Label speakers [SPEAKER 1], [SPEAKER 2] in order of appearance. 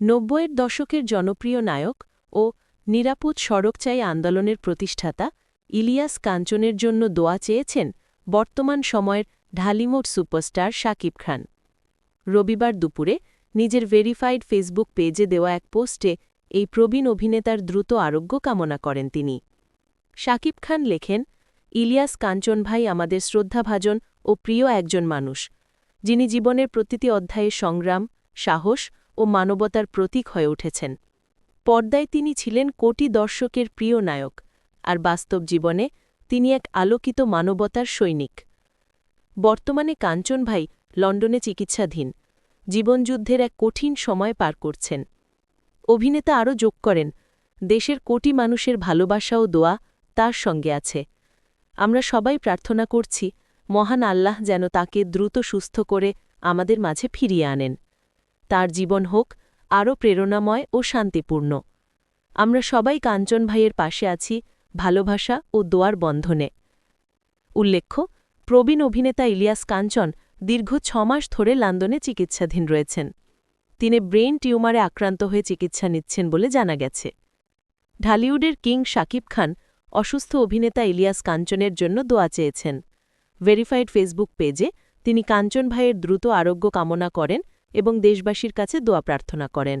[SPEAKER 1] নব্বইয়ের দশকের জনপ্রিয় নায়ক ও নিরাপদ সড়ক চাই আন্দোলনের প্রতিষ্ঠাতা ইলিয়াস কাঞ্চনের জন্য দোয়া চেয়েছেন বর্তমান সময়ের ঢালিমোট সুপারস্টার শাকিব খান। রবিবার দুপুরে নিজের ভেরিফাইড ফেসবুক পেজে দেওয়া এক পোস্টে এই প্রবীণ অভিনেতার দ্রুত আরোগ্য কামনা করেন তিনি। শাকিব খান লেখেন, ইলিয়াস কাঞ্চন ভাই আমাদের শ্রদ্ধাভাজন ও প্রিয় একজন মানুষ, যিনি জীবনের প্রতিটি অধ্যায়ে সংগ্রাম, সাহস ও মানবতার প্রতীক হয়ে উঠেছেন। পর্দায় তিনি ছিলেন কোটি দর্শকের প্রিয় নায়ক, আর বাস্তব জীবনে তিনি এক আলোকিত মানবতার সৈনিক। বর্তমানে কাঞ্চন ভাই লন্ডনে চিকিৎসাধীন, জীবনযুদ্ধের এক কঠিন সময় পার করছেন। অভিনেতা আরও যোগ করেন, দেশের কোটি মানুষের ভালোবাসা ও দোয়া তার সঙ্গে আছে। আমরা সবাই প্রার্থনা করছি, মহান আল্লাহ যেন তাকে দ্রুত সুস্থ করে আমাদের মাঝে ফিরিয়ে আনেন। তার জীবন হোক, আরও প্রেরণাময় ও শান্তিপূর্ণ। আমরা সবাই কাঞ্চন ভাইয়ের পাশে আছি ভালোবাসা ও দোয়ার বন্ধনে। উল্লেখ্য, প্রবীণ অভিনেতা ইলিয়াস কাঞ্চন দীর্ঘ ছমাস ধরে লন্ডনে চিকিৎসাধীন রয়েছেন। তিনি ব্রেইন টিউমারে আক্রান্ত হয়ে চিকিৎসা নিচ্ছেন বলে জানা গেছে। ঢালিউডের কিং শাকিব খান অসুস্থ অভিনেতা ইলিয়াস কাঞ্চনের জন্য দোয়া চেয়েছেন। ভেরিফাইড ফেসবুক পেজে তিনি কাঞ্চন ভাইয়ের দ্রুত আরোগ্য কামনা করেন এবং দেশবাসীর কাছে দোয়া প্রার্থনা করেন।